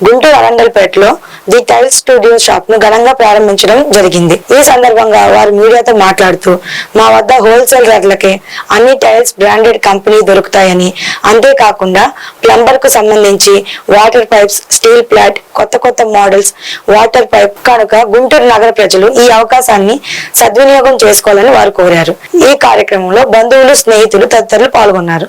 గుంటూరు అరంగల్పేటలో the tiles studio షాప్ను ఘనంగా ప్రారంభించడం జరిగింది. ఈ సందర్భంగా వారు మీడియాతో మాట్లాడుతూ మా వద్ద హోల్సేల్ రేట్లకే అన్ని టైల్స్ బ్రాండెడ్ కంపెనీ దొరుకుతాయని. అంతేకాకుండా ప్లంబర్కు సంబంధించి వాటర్ పైప్స్ స్టీల్ ప్లాట్ కొత్త కొత్త మోడల్స్ వాటర్ పైప్ కనుక గుంటూరు నగర ప్రజలు ఈ అవకాశాన్ని సద్వినియోగం చేసుకోవాలని వారు కోరారు. ఈ కార్యక్రమంలో బంధువులు స్నేహితులు తదితరులు పాల్గొన్నారు.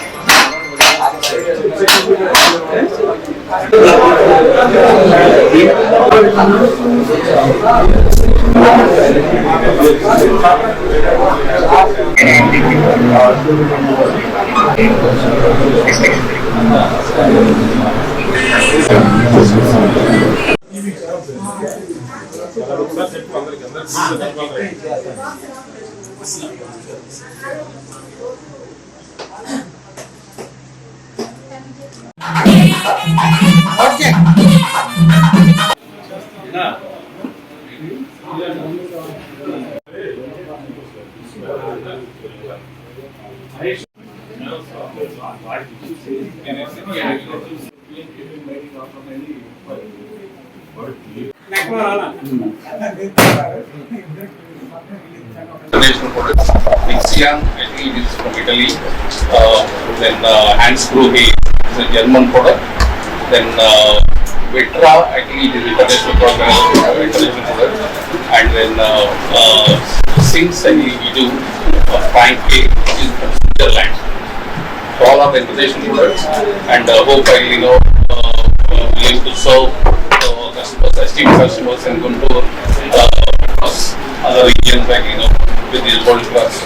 అందరికి అందరికి international products. I think it is from Italy. Uh, then uh, hand screw hay is a German product. Then uh, Vitra, think it is international product, uh, international product. And then uh, uh, Sinks, we do uh, Frank K, which is from Switzerland. So all are the international products. And uh, hope I, you know, uh, uh, be able to serve uh, customers, esteemed customers in Guntur, uh, across other regions like, you know, with these world class.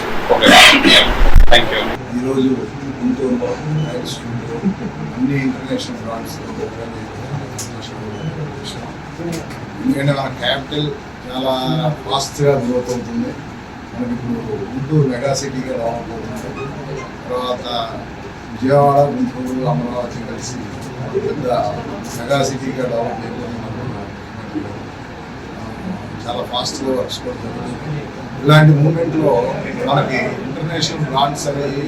Thank you ఈరోజు గుంటూరులో studio అన్ని international brands ఎందుకంటే మన capital చాలా ఫాస్ట్గా growth అవుతుంది. మనకి ఇప్పుడు గుంటూరు మెగా సిటీగా రావబోతుంది తర్వాత విజయవాడ గుంటూరు అమరావతి కలిసి పెద్ద మెగా సిటీగా డెవలప్ అయిపోతుంది చాలా ఫాస్ట్గా వర్క్స్ కూడా జరుగుతుంది. ఇలాంటి మూమెంట్లో మనకి ఇంటర్నేషనల్ బ్రాండ్స్ అనేవి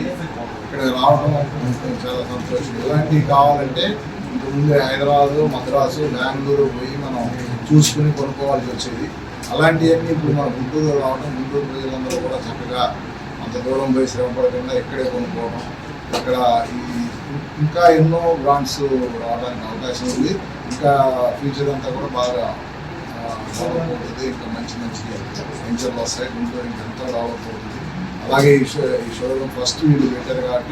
ఇక్కడ రావడం చాలా సంతోషం. ఇలాంటివి కావాలంటే ఇంతకుముందు హైదరాబాదు మద్రాసు బెంగళూరు పోయి మనం చూసుకుని కొనుక్కోవాల్సి వచ్చేది. అలాంటివన్నీ ఇప్పుడు మన గుంటూరు రావడం గుంటూరు ప్రజలందరూ కూడా చక్కగా అంత దూరం పోయి శ్రమపడకుండా ఇక్కడే కొనుక్కోవడం ఇక్కడ ఈ ఇంకా ఎన్నో బ్రాండ్స్ రావడానికి అవకాశం ఉంది. ఇంకా ఫ్యూచర్ అంతా కూడా బాగా డెవలప్ మంచి మంచి వెంచర్లు వస్తాయి గుంటూరు ఇంకా ఎంతో డెవలప్ అలాగే ఈ షో ఈ షోరూమ్ ఫస్ట్ వీళ్ళు పెట్టారు కాబట్టి